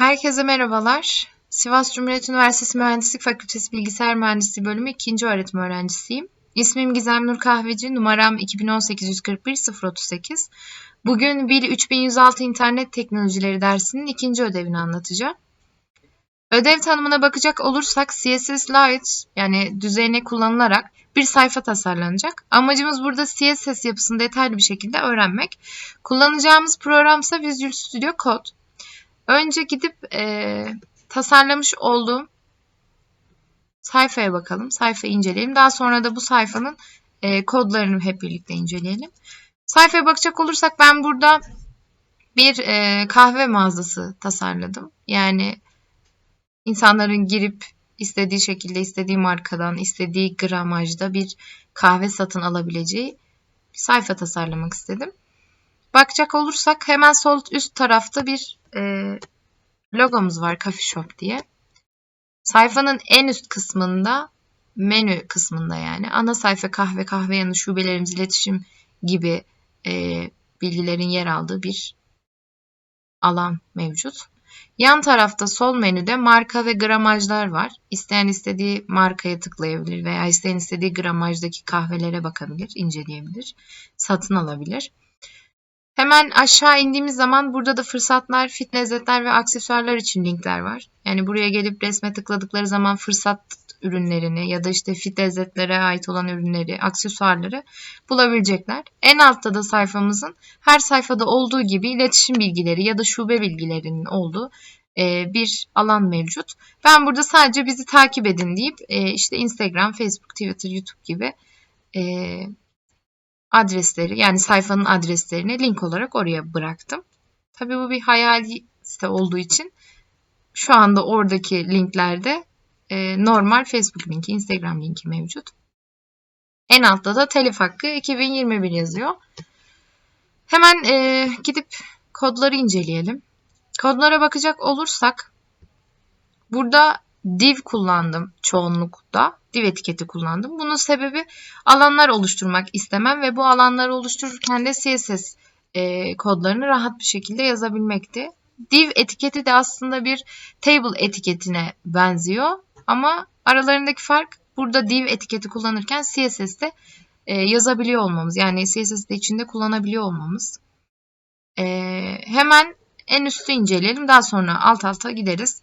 Herkese merhabalar. Sivas Cumhuriyet Üniversitesi Mühendislik Fakültesi Bilgisayar Mühendisliği Bölümü 2. öğretim öğrencisiyim. İsmim Gizem Nur Kahveci, numaram 2018-141-038. Bugün BİL 3106 İnternet Teknolojileri dersinin ikinci ödevini anlatacağım. Ödev tanımına bakacak olursak CSS Lite yani düzeyine kullanılarak bir sayfa tasarlanacak. Amacımız burada CSS yapısını detaylı bir şekilde öğrenmek. Kullanacağımız program ise Visual Studio Code. Önce gidip e, tasarlamış olduğum sayfaya bakalım. Sayfayı inceleyelim. Daha sonra da bu sayfanın e, kodlarını hep birlikte inceleyelim. Sayfaya bakacak olursak ben burada bir e, kahve mağazası tasarladım. Yani insanların girip istediği şekilde, istediği markadan, istediği gramajda bir kahve satın alabileceği bir sayfa tasarlamak istedim. Bakacak olursak hemen sol üst tarafta bir e, logomuz var Coffee Shop diye. Sayfanın en üst kısmında menü kısmında yani ana sayfa kahve kahve yanı şubelerimiz iletişim gibi e, bilgilerin yer aldığı bir alan mevcut. Yan tarafta sol menüde marka ve gramajlar var. İsteyen istediği markaya tıklayabilir veya isteyen istediği gramajdaki kahvelere bakabilir, inceleyebilir, satın alabilir. Hemen aşağı indiğimiz zaman burada da fırsatlar, fit lezzetler ve aksesuarlar için linkler var. Yani buraya gelip resme tıkladıkları zaman fırsat ürünlerini ya da işte fit lezzetlere ait olan ürünleri, aksesuarları bulabilecekler. En altta da sayfamızın her sayfada olduğu gibi iletişim bilgileri ya da şube bilgilerinin olduğu e, bir alan mevcut. Ben burada sadece bizi takip edin deyip e, işte Instagram, Facebook, Twitter, YouTube gibi e, adresleri yani sayfanın adreslerini link olarak oraya bıraktım. Tabii bu bir hayali site olduğu için şu anda oradaki linklerde e, normal Facebook linki, Instagram linki mevcut. En altta da telif hakkı 2021 yazıyor. Hemen e, gidip kodları inceleyelim. Kodlara bakacak olursak burada div kullandım çoğunlukta. Div etiketi kullandım. Bunun sebebi alanlar oluşturmak istemem ve bu alanları oluştururken de CSS e, kodlarını rahat bir şekilde yazabilmekti. Div etiketi de aslında bir table etiketine benziyor ama aralarındaki fark burada div etiketi kullanırken CSS'de e, yazabiliyor olmamız. Yani CSS'de içinde kullanabiliyor olmamız. E, hemen en üstü inceleyelim. Daha sonra alt alta gideriz.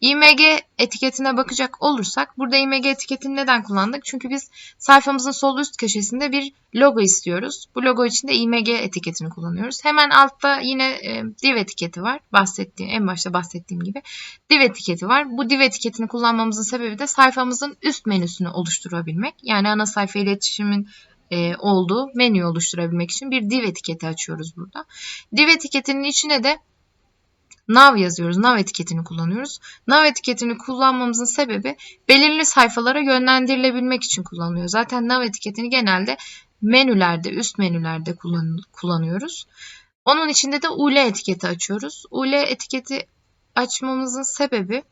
IMG etiketine bakacak olursak burada IMG etiketini neden kullandık? Çünkü biz sayfamızın sol üst köşesinde bir logo istiyoruz. Bu logo için de IMG etiketini kullanıyoruz. Hemen altta yine e, div etiketi var. Bahsettiğim en başta bahsettiğim gibi div etiketi var. Bu div etiketini kullanmamızın sebebi de sayfamızın üst menüsünü oluşturabilmek. Yani ana sayfa iletişimin e, olduğu menüyü oluşturabilmek için bir div etiketi açıyoruz burada. Div etiketinin içine de nav yazıyoruz. Nav etiketini kullanıyoruz. Nav etiketini kullanmamızın sebebi belirli sayfalara yönlendirilebilmek için kullanılıyor. Zaten nav etiketini genelde menülerde, üst menülerde kullan kullanıyoruz. Onun içinde de UL etiketi açıyoruz. UL etiketi açmamızın sebebi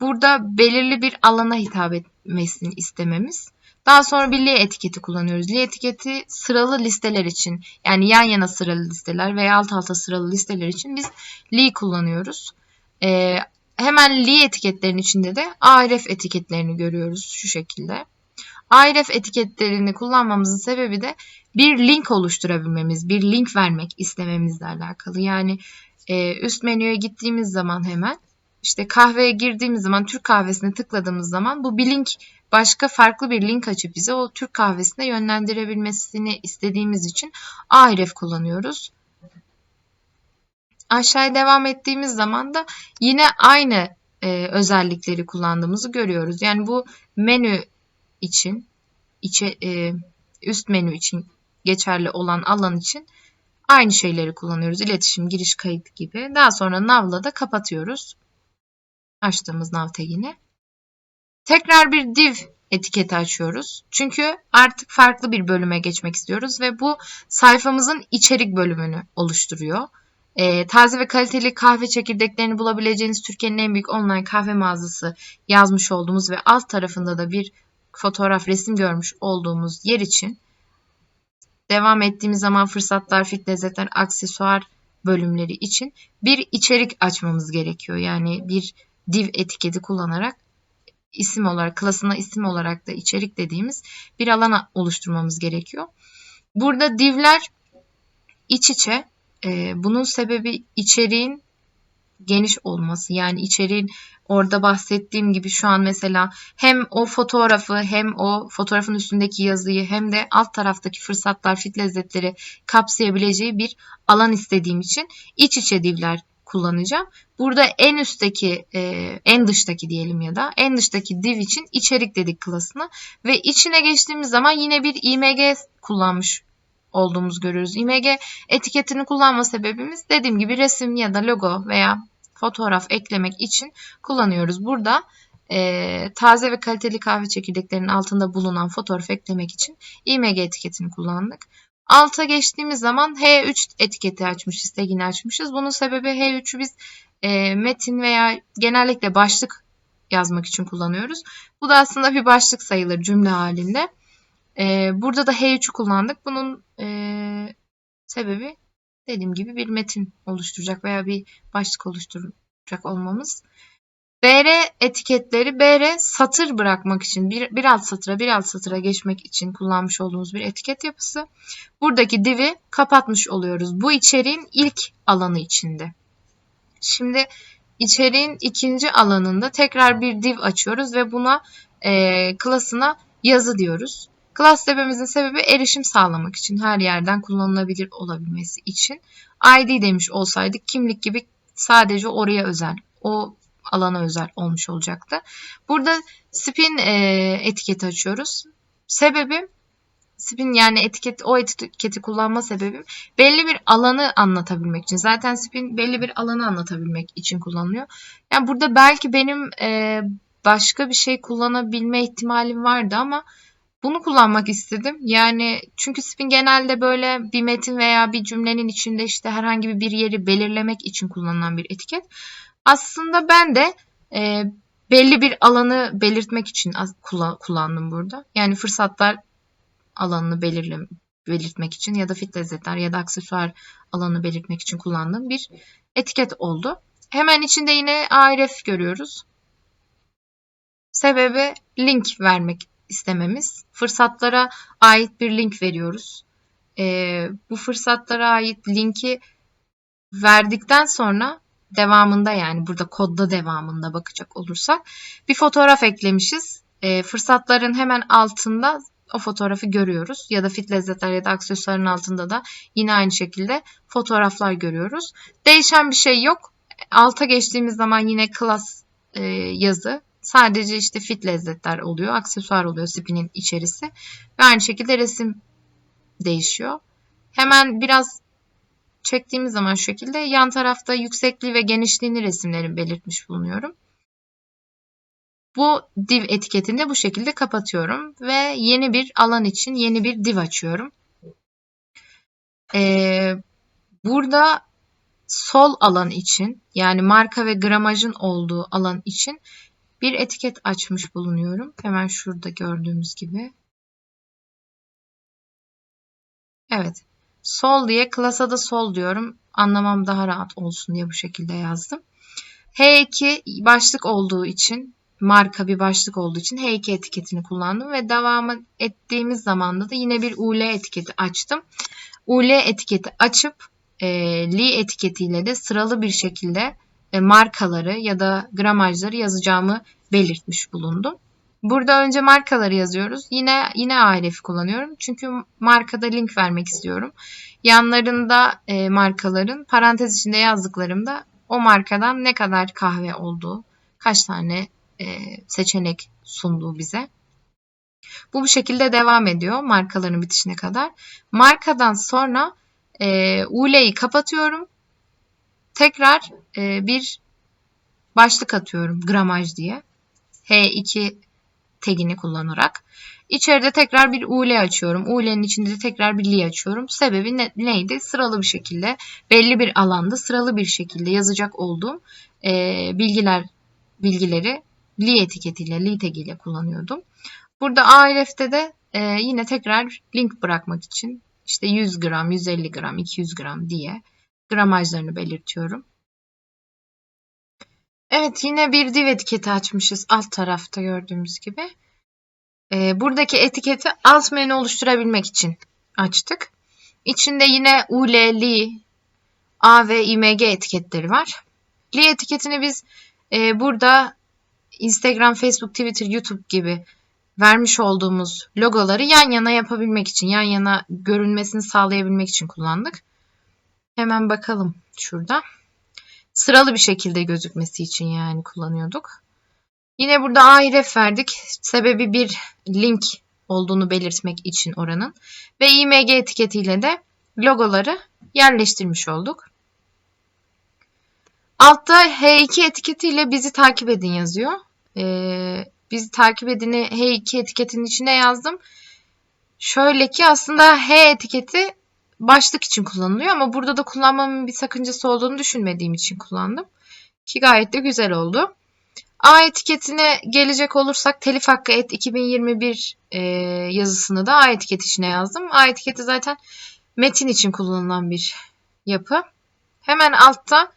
burada belirli bir alana hitap etmesini istememiz. Daha sonra bir li etiketi kullanıyoruz. Li etiketi sıralı listeler için yani yan yana sıralı listeler veya alt alta sıralı listeler için biz li kullanıyoruz. Ee, hemen li etiketlerin içinde de aref etiketlerini görüyoruz şu şekilde. Aref etiketlerini kullanmamızın sebebi de bir link oluşturabilmemiz, bir link vermek istememizle alakalı. Yani e, üst menüye gittiğimiz zaman hemen işte kahveye girdiğimiz zaman Türk kahvesine tıkladığımız zaman bu bir link başka farklı bir link açıp bize o Türk kahvesine yönlendirebilmesini istediğimiz için Ahref kullanıyoruz. Aşağıya devam ettiğimiz zaman da yine aynı e, özellikleri kullandığımızı görüyoruz. Yani bu menü için, içe, e, üst menü için geçerli olan alan için aynı şeyleri kullanıyoruz. İletişim, giriş, kayıt gibi. Daha sonra nav'la da kapatıyoruz. Açtığımız nav tagini. Tekrar bir div etiketi açıyoruz. Çünkü artık farklı bir bölüme geçmek istiyoruz ve bu sayfamızın içerik bölümünü oluşturuyor. E, taze ve kaliteli kahve çekirdeklerini bulabileceğiniz Türkiye'nin en büyük online kahve mağazası yazmış olduğumuz ve alt tarafında da bir fotoğraf resim görmüş olduğumuz yer için devam ettiğimiz zaman fırsatlar, fit lezzetler, aksesuar bölümleri için bir içerik açmamız gerekiyor. Yani bir div etiketi kullanarak isim olarak, klasına isim olarak da içerik dediğimiz bir alan oluşturmamız gerekiyor. Burada divler iç içe. E, bunun sebebi içeriğin geniş olması. Yani içeriğin orada bahsettiğim gibi şu an mesela hem o fotoğrafı hem o fotoğrafın üstündeki yazıyı hem de alt taraftaki fırsatlar, fit lezzetleri kapsayabileceği bir alan istediğim için iç içe divler kullanacağım. Burada en üstteki, e, en dıştaki diyelim ya da en dıştaki div için içerik dedik klasına ve içine geçtiğimiz zaman yine bir img kullanmış olduğumuzu görüyoruz. img etiketini kullanma sebebimiz dediğim gibi resim ya da logo veya fotoğraf eklemek için kullanıyoruz. Burada e, taze ve kaliteli kahve çekirdeklerinin altında bulunan fotoğraf eklemek için img etiketini kullandık. Alta geçtiğimiz zaman H3 etiketi açmışız, tagini açmışız. Bunun sebebi H3'ü biz e, metin veya genellikle başlık yazmak için kullanıyoruz. Bu da aslında bir başlık sayılır cümle halinde. E, burada da H3'ü kullandık. Bunun e, sebebi dediğim gibi bir metin oluşturacak veya bir başlık oluşturacak olmamız. BR etiketleri BR satır bırakmak için bir, bir alt satıra bir alt satıra geçmek için kullanmış olduğumuz bir etiket yapısı. Buradaki div'i kapatmış oluyoruz. Bu içeriğin ilk alanı içinde. Şimdi içeriğin ikinci alanında tekrar bir div açıyoruz ve buna e, klasına yazı diyoruz. Class dememizin sebebi erişim sağlamak için, her yerden kullanılabilir olabilmesi için. ID demiş olsaydık kimlik gibi sadece oraya özel, o alana özel olmuş olacaktı. Burada spin e, etiketi açıyoruz. Sebebi spin yani etiket o etiketi kullanma sebebim belli bir alanı anlatabilmek için. Zaten spin belli bir alanı anlatabilmek için kullanılıyor. Yani burada belki benim e, başka bir şey kullanabilme ihtimalim vardı ama bunu kullanmak istedim. Yani çünkü spin genelde böyle bir metin veya bir cümlenin içinde işte herhangi bir yeri belirlemek için kullanılan bir etiket. Aslında ben de e, belli bir alanı belirtmek için kullandım burada. Yani fırsatlar alanını belirle, belirtmek için ya da fit lezzetler ya da aksesuar alanını belirtmek için kullandığım bir etiket oldu. Hemen içinde yine aref görüyoruz. Sebebi link vermek istememiz. Fırsatlara ait bir link veriyoruz. E, bu fırsatlara ait linki verdikten sonra devamında yani burada kodda devamında bakacak olursak bir fotoğraf eklemişiz. E, fırsatların hemen altında o fotoğrafı görüyoruz. Ya da fit lezzetler ya da aksesuarın altında da yine aynı şekilde fotoğraflar görüyoruz. Değişen bir şey yok. Alta geçtiğimiz zaman yine class e, yazı Sadece işte fit lezzetler oluyor, aksesuar oluyor spinin içerisi. Ve aynı şekilde resim değişiyor. Hemen biraz çektiğimiz zaman şu şekilde yan tarafta yüksekliği ve genişliğini resimlerin belirtmiş bulunuyorum. Bu div etiketini de bu şekilde kapatıyorum ve yeni bir alan için yeni bir div açıyorum. Ee, burada sol alan için yani marka ve gramajın olduğu alan için bir etiket açmış bulunuyorum. Hemen şurada gördüğümüz gibi. Evet. Sol diye klasa da sol diyorum. Anlamam daha rahat olsun diye bu şekilde yazdım. H2 başlık olduğu için marka bir başlık olduğu için H2 etiketini kullandım ve devamı ettiğimiz zamanda da yine bir UL etiketi açtım. UL etiketi açıp e, li etiketiyle de sıralı bir şekilde e, markaları ya da gramajları yazacağımı belirtmiş bulundum. Burada önce markaları yazıyoruz. Yine yine ALF kullanıyorum. Çünkü markada link vermek istiyorum. Yanlarında e, markaların parantez içinde yazdıklarımda o markadan ne kadar kahve olduğu, kaç tane e, seçenek sunduğu bize. Bu bu şekilde devam ediyor markaların bitişine kadar. Markadan sonra e, UL'yi kapatıyorum. Tekrar e, bir başlık atıyorum gramaj diye. H2 tagini kullanarak. İçeride tekrar bir UL açıyorum. UL'nin içinde de tekrar bir li açıyorum. Sebebi ne, neydi? Sıralı bir şekilde belli bir alanda sıralı bir şekilde yazacak olduğum e, bilgiler bilgileri li etiketiyle, li tagiyle kullanıyordum. Burada ARF'te de e, yine tekrar link bırakmak için işte 100 gram, 150 gram, 200 gram diye Gramajlarını belirtiyorum. Evet yine bir div etiketi açmışız alt tarafta gördüğümüz gibi. Ee, buradaki etiketi alt menü oluşturabilmek için açtık. İçinde yine UL, LI, A ve IMG etiketleri var. Li etiketini biz e, burada Instagram, Facebook, Twitter, YouTube gibi vermiş olduğumuz logoları yan yana yapabilmek için, yan yana görünmesini sağlayabilmek için kullandık. Hemen bakalım şurada. Sıralı bir şekilde gözükmesi için yani kullanıyorduk. Yine burada ahref verdik. Sebebi bir link olduğunu belirtmek için oranın. Ve img etiketiyle de logoları yerleştirmiş olduk. Altta H2 etiketiyle bizi takip edin yazıyor. Ee, bizi takip edini H2 etiketinin içine yazdım. Şöyle ki aslında H etiketi başlık için kullanılıyor ama burada da kullanmamın bir sakıncası olduğunu düşünmediğim için kullandım. Ki gayet de güzel oldu. A etiketine gelecek olursak telif hakkı et 2021 e, yazısını da A etiket içine yazdım. A etiketi zaten metin için kullanılan bir yapı. Hemen altta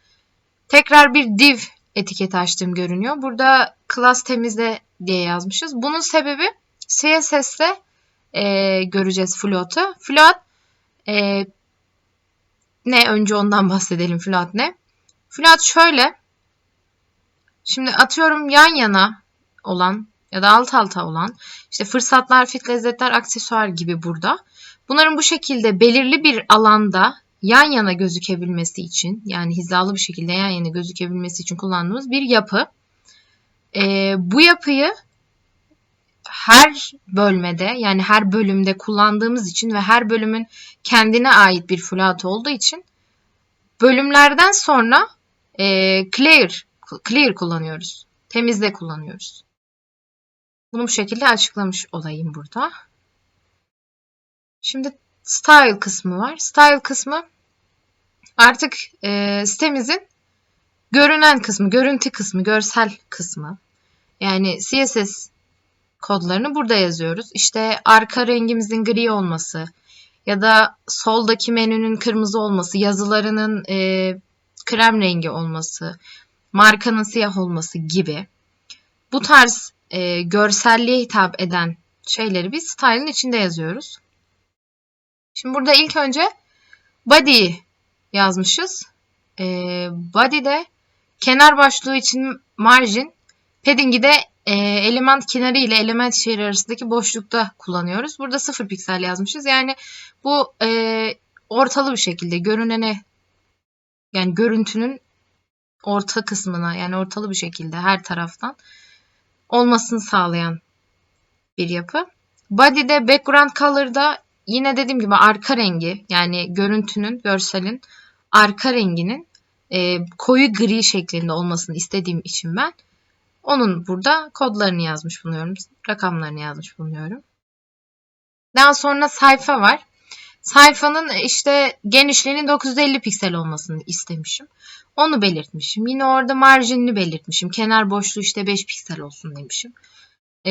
tekrar bir div etiketi açtığım görünüyor. Burada class temizle diye yazmışız. Bunun sebebi CSS'te e, göreceğiz float'u. Float e, ne? Önce ondan bahsedelim float ne? Float şöyle Şimdi atıyorum yan yana olan ya da alt alta olan işte fırsatlar, fit lezzetler, aksesuar gibi burada. Bunların bu şekilde belirli bir alanda yan yana gözükebilmesi için yani hizalı bir şekilde yan yana gözükebilmesi için kullandığımız bir yapı. Ee, bu yapıyı her bölmede yani her bölümde kullandığımız için ve her bölümün kendine ait bir float olduğu için bölümlerden sonra e, clear clear kullanıyoruz. Temizle kullanıyoruz. Bunu bu şekilde açıklamış olayım burada. Şimdi style kısmı var. Style kısmı artık e, sitemizin görünen kısmı, görüntü kısmı, görsel kısmı. Yani CSS kodlarını burada yazıyoruz. İşte arka rengimizin gri olması ya da soldaki menünün kırmızı olması, yazılarının e, krem rengi olması, markanın siyah olması gibi bu tarz e, görselliğe hitap eden şeyleri biz style'ın içinde yazıyoruz. Şimdi burada ilk önce body yazmışız. E, body'de kenar başlığı için margin, padding'i de e, element kenarı ile element içeri arasındaki boşlukta kullanıyoruz. Burada 0 piksel yazmışız. Yani bu e, ortalı bir şekilde görünene yani görüntünün orta kısmına yani ortalı bir şekilde her taraftan olmasını sağlayan bir yapı. Body'de background color'da yine dediğim gibi arka rengi yani görüntünün, görselin arka renginin e, koyu gri şeklinde olmasını istediğim için ben onun burada kodlarını yazmış bulunuyorum. Rakamlarını yazmış bulunuyorum. Daha sonra sayfa var. Sayfanın işte genişliğinin 950 piksel olmasını istemişim. Onu belirtmişim. Yine orada marjinini belirtmişim. Kenar boşluğu işte 5 piksel olsun demişim. Ee,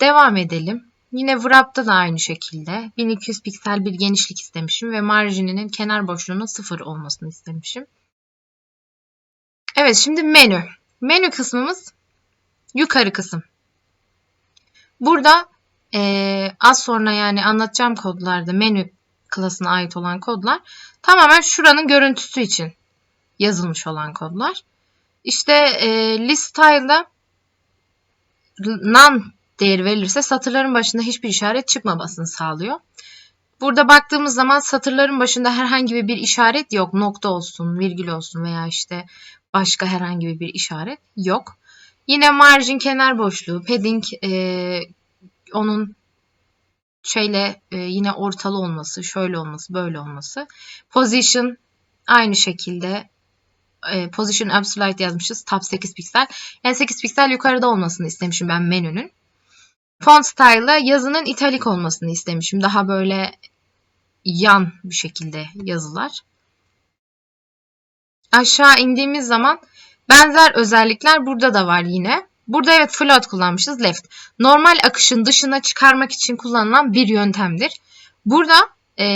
devam edelim. Yine wrap'ta da aynı şekilde 1200 piksel bir genişlik istemişim ve marjininin kenar boşluğunun 0 olmasını istemişim. Evet şimdi menü. Menü kısmımız yukarı kısım. Burada e, az sonra yani anlatacağım kodlarda menü klasına ait olan kodlar tamamen şuranın görüntüsü için yazılmış olan kodlar. İşte e, list style'da none değeri verilirse satırların başında hiçbir işaret çıkmamasını sağlıyor. Burada baktığımız zaman satırların başında herhangi bir işaret yok. Nokta olsun, virgül olsun veya işte başka herhangi bir işaret yok. Yine margin kenar boşluğu, padding e, onun şeyle e, yine ortalı olması, şöyle olması, böyle olması. Position aynı şekilde e, position absolute yazmışız. Top 8 piksel. Yani 8 piksel yukarıda olmasını istemişim ben menünün. Font style'da yazının italik olmasını istemişim. Daha böyle yan bir şekilde yazılar. Aşağı indiğimiz zaman benzer özellikler burada da var yine. Burada evet float kullanmışız left. Normal akışın dışına çıkarmak için kullanılan bir yöntemdir. Burada e,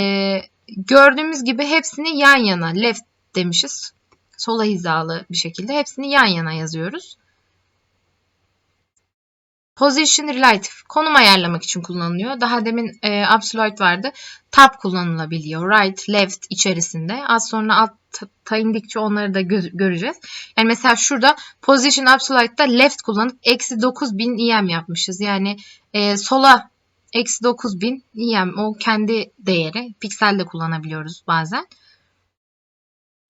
gördüğümüz gibi hepsini yan yana left demişiz. Sola hizalı bir şekilde hepsini yan yana yazıyoruz. Position Relative konum ayarlamak için kullanılıyor. Daha demin e, Absolute vardı. Tab kullanılabiliyor. Right, left içerisinde. Az sonra alt ta indikçe onları da gö- göreceğiz. Yani mesela şurada Position Absolute'da left kullanıp eksi 9000 EM yapmışız. Yani e, sola eksi 9000 EM o kendi değeri. Piksel de kullanabiliyoruz bazen.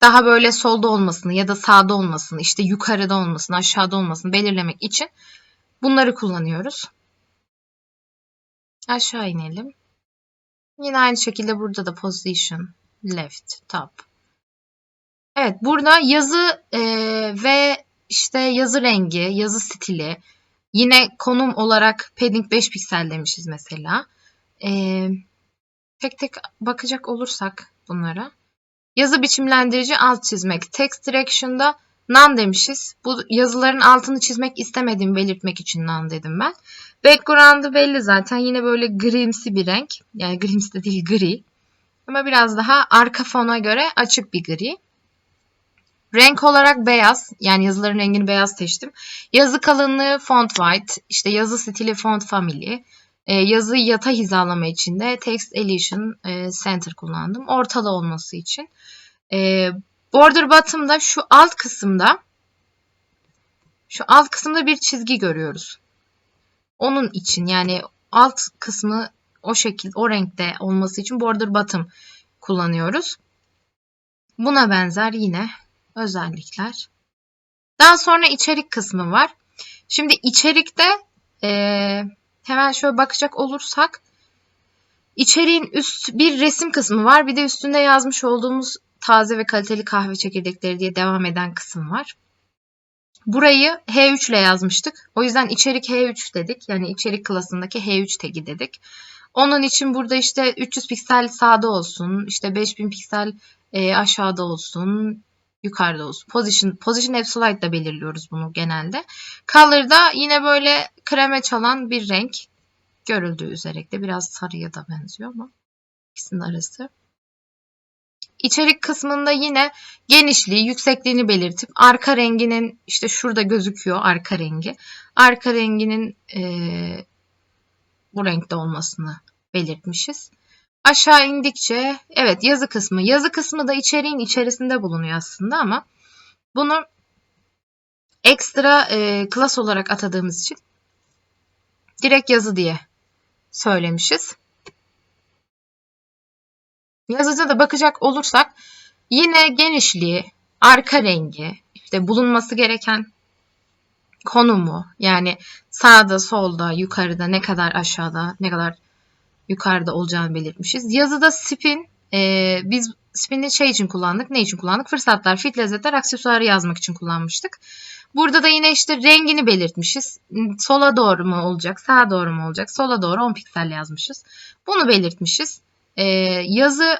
Daha böyle solda olmasını ya da sağda olmasını, işte yukarıda olmasını, aşağıda olmasını belirlemek için Bunları kullanıyoruz. Aşağı inelim. Yine aynı şekilde burada da position, left, top. Evet burada yazı e, ve işte yazı rengi, yazı stili. Yine konum olarak padding 5 piksel demişiz mesela. E, tek tek bakacak olursak bunlara. Yazı biçimlendirici alt çizmek. Text direction'da Nan demişiz. Bu yazıların altını çizmek istemediğimi belirtmek için nan dedim ben. Background'ı belli zaten. Yine böyle grimsi bir renk. Yani grimsi de değil gri. Ama biraz daha arka fona göre açık bir gri. Renk olarak beyaz. Yani yazıların rengini beyaz seçtim. Yazı kalınlığı font white. İşte yazı stili font family. E, yazı yata hizalama için de text elevation e, center kullandım. Ortalı olması için. E, Border bottom'da şu alt kısımda şu alt kısımda bir çizgi görüyoruz. Onun için yani alt kısmı o şekilde o renkte olması için border bottom kullanıyoruz. Buna benzer yine özellikler. Daha sonra içerik kısmı var. Şimdi içerikte e, hemen şöyle bakacak olursak içeriğin üst bir resim kısmı var. Bir de üstünde yazmış olduğumuz taze ve kaliteli kahve çekirdekleri diye devam eden kısım var. Burayı H3 ile yazmıştık. O yüzden içerik H3 dedik. Yani içerik klasındaki H3 tagi dedik. Onun için burada işte 300 piksel sağda olsun, işte 5000 piksel e, aşağıda olsun, yukarıda olsun. Position, position absolute da belirliyoruz bunu genelde. Color'da yine böyle kreme çalan bir renk görüldüğü üzere de biraz sarıya da benziyor ama ikisinin arası. İçerik kısmında yine genişliği, yüksekliğini belirtip arka renginin işte şurada gözüküyor arka rengi. Arka renginin e, bu renkte olmasını belirtmişiz. Aşağı indikçe evet yazı kısmı. Yazı kısmı da içeriğin içerisinde bulunuyor aslında ama bunu ekstra e, klas olarak atadığımız için direkt yazı diye söylemişiz. Yazıcıda da bakacak olursak yine genişliği, arka rengi, işte bulunması gereken konumu yani sağda, solda, yukarıda, ne kadar aşağıda, ne kadar yukarıda olacağını belirtmişiz. Yazıda spin, e, biz spin'i şey için kullandık, ne için kullandık? Fırsatlar, fit lezzetler, aksesuarı yazmak için kullanmıştık. Burada da yine işte rengini belirtmişiz. Sola doğru mu olacak, sağa doğru mu olacak? Sola doğru 10 piksel yazmışız. Bunu belirtmişiz. E, yazı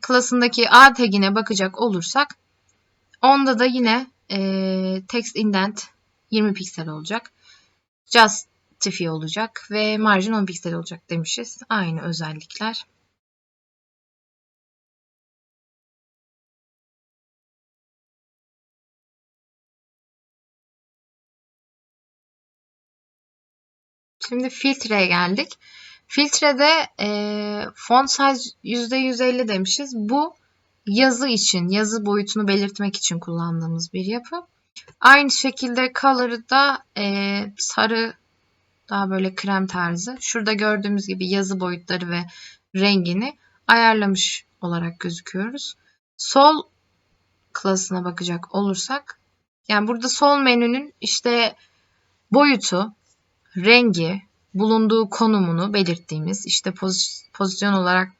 klasındaki A tagine bakacak olursak onda da yine e, text indent 20 piksel olacak. Justify olacak ve margin 10 piksel olacak demişiz. Aynı özellikler. Şimdi filtreye geldik. Filtrede e, font size %150 demişiz. Bu yazı için, yazı boyutunu belirtmek için kullandığımız bir yapı. Aynı şekilde color'ı da e, sarı daha böyle krem tarzı. Şurada gördüğümüz gibi yazı boyutları ve rengini ayarlamış olarak gözüküyoruz. Sol klasına bakacak olursak yani burada sol menünün işte boyutu, rengi, bulunduğu konumunu belirttiğimiz işte pozisyon olarak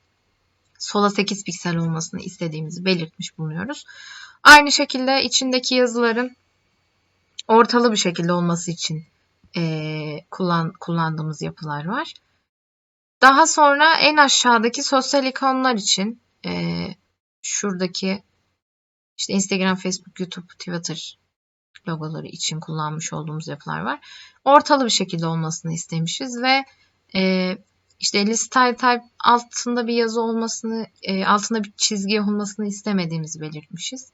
sola 8 piksel olmasını istediğimizi belirtmiş bulunuyoruz. Aynı şekilde içindeki yazıların ortalı bir şekilde olması için e, kullan, kullandığımız yapılar var. Daha sonra en aşağıdaki sosyal ikonlar için e, şuradaki işte Instagram, Facebook, YouTube, Twitter logoları için kullanmış olduğumuz yapılar var. Ortalı bir şekilde olmasını istemişiz ve e, işte list style type altında bir yazı olmasını, e, altında bir çizgi olmasını istemediğimizi belirtmişiz.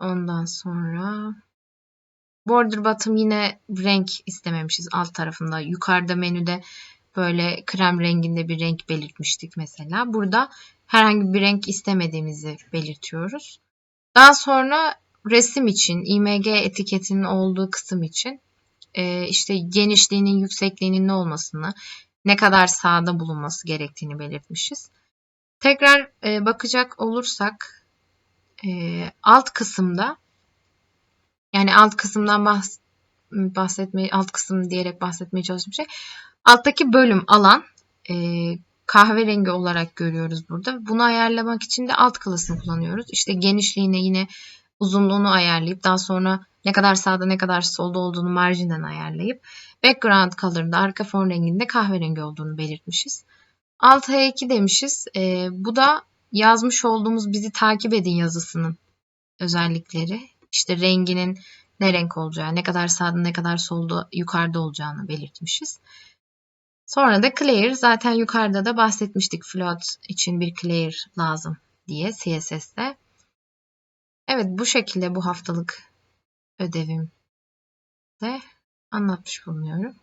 Ondan sonra border bottom yine renk istememişiz alt tarafında. Yukarıda menüde böyle krem renginde bir renk belirtmiştik mesela. Burada herhangi bir renk istemediğimizi belirtiyoruz. Daha sonra resim için img etiketinin olduğu kısım için e, işte genişliğinin, yüksekliğinin ne olmasını, ne kadar sağda bulunması gerektiğini belirtmişiz. Tekrar e, bakacak olursak e, alt kısımda yani alt kısımdan bahs bahsetmeyi alt kısım diyerek bahsetmeye çalıştığım şey alttaki bölüm alan e, kahverengi olarak görüyoruz burada. Bunu ayarlamak için de alt klasını kullanıyoruz. İşte genişliğine yine uzunluğunu ayarlayıp daha sonra ne kadar sağda ne kadar solda olduğunu marjinden ayarlayıp background color'da arka fon renginde kahverengi olduğunu belirtmişiz. Alt H2 demişiz. E, bu da yazmış olduğumuz bizi takip edin yazısının özellikleri. İşte renginin ne renk olacağı, ne kadar sağda ne kadar solda yukarıda olacağını belirtmişiz. Sonra da clear zaten yukarıda da bahsetmiştik float için bir clear lazım diye CSS'de. Evet bu şekilde bu haftalık ödevim de anlatmış bulunuyorum.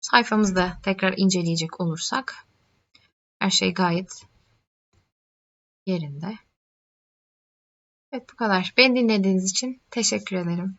Sayfamızda tekrar inceleyecek olursak her şey gayet yerinde. Evet bu kadar. Beni dinlediğiniz için teşekkür ederim.